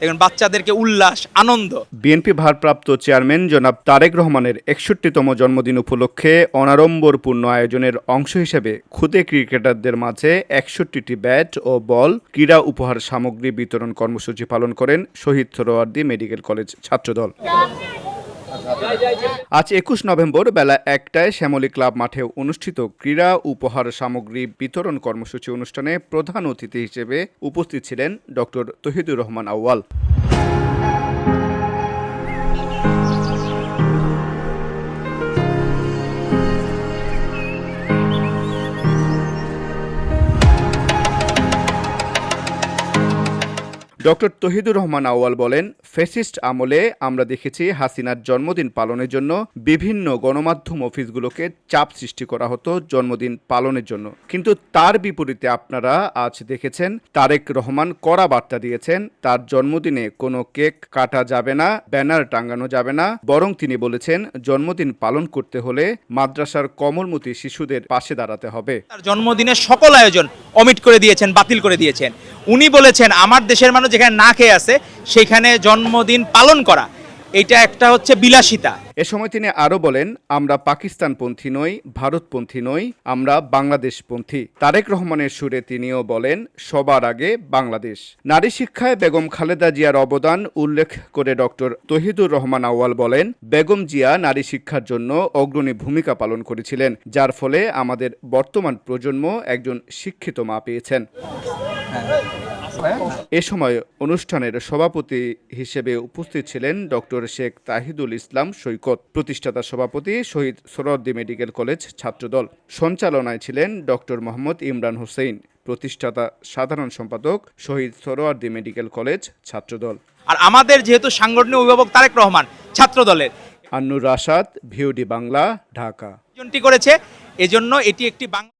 দেখুন, বাচ্চাদেরকে উল্লাস, আনন্দ। বিএনপি ভারপ্রাপ্ত চেয়ারম্যান জনাব তারেক রহমানের একষট্টিতম জন্মদিন উপলক্ষে অনাড়ম্বরপূর্ণ আয়োজনের অংশ হিসেবে খুদে ক্রিকেটারদের মাঝে একষট্টিটি ব্যাট ও বল, ক্রীড়া উপহার সামগ্রী বিতরণ কর্মসূচি পালন করেন শহীদ সোহরাওয়ার্দী মেডিকেল কলেজ ছাত্রদল। আজ একুশ নভেম্বর বেলা একটায় শ্যামলী ক্লাব মাঠে অনুষ্ঠিত ক্রীড়া উপহার সামগ্রী বিতরণ কর্মসূচি অনুষ্ঠানে প্রধান অতিথি হিসেবে উপস্থিত ছিলেন ডক্টর তহিদুর রহমান আউয়াল। ডক্টর তহিদুর রহমান আউয়াল বলেন ফেসিস্ট আমলে আমরা দেখেছি হাসিনার জন্মদিন পালনের জন্য বিভিন্ন গণমাধ্যম অফিসগুলোকে চাপ সৃষ্টি করা হতো জন্মদিন পালনের জন্য। কিন্তু তার বিপরীতে আপনারা আজ দেখেছেন, তারেক রহমান কড়া বার্তা দিয়েছেন, তার জন্মদিনে কোনো কেক কাটা যাবে না, ব্যানার টাঙানো যাবে না, বরং তিনি বলেছেন, জন্মদিন পালন করতে হলে মাদ্রাসার কমলমতি শিশুদের পাশে দাঁড়াতে হবে। তার জন্মদিনের সকল আয়োজন অমিট করে দিয়েছেন, বাতিল করে দিয়েছেন। উনি বলেছেন আমার দেশের মানুষ যেখানে না খেয়ে আছে সেখানে জন্মদিন পালন করা। এটা একটা হচ্ছে বিলাসিতা। এ সময় তিনি আরও বলেন আমরা পাকিস্তানপন্থী নই ভারতপন্থী নই আমরা বাংলাদেশপন্থী। তারেক রহমানের সুরে তিনিও বলেন সবার আগে বাংলাদেশ। নারী শিক্ষায় বেগম খালেদা জিয়ার অবদান উল্লেখ করে ডক্টর তহিদুর রহমান আউয়াল বলেন বেগম জিয়া নারী শিক্ষার জন্য অগ্রণী ভূমিকা পালন করেছিলেন যার ফলে আমাদের বর্তমান প্রজন্ম একজন শিক্ষিত মা পেয়েছেন। এ সময় অনুষ্ঠানের সভাপতি হিসেবে উপস্থিত ছিলেন ডক্টর শেখ তাহিদুল ইসলাম সৈকত। প্রতিষ্ঠাতা সভাপতি শহীদ সোহরাওয়ার্দী মেডিকেল কলেজ ছাত্রদল। সঞ্চালনায় ছিলেন ডক্টর মোহাম্মদ ইমরান হোসেন প্রতিষ্ঠাতা সাধারণ সম্পাদক শহীদ সোহরাওয়ার্দী মেডিকেল কলেজ ছাত্রদল। আর আমাদের যেহেতু সাংগঠনিক অভিভাবক তারেক রহমান ছাত্র দলের আন্নুর রাশাদ ভিওডি বাংলা ঢাকা। করেছে এজন্য এটি একটি বাংলা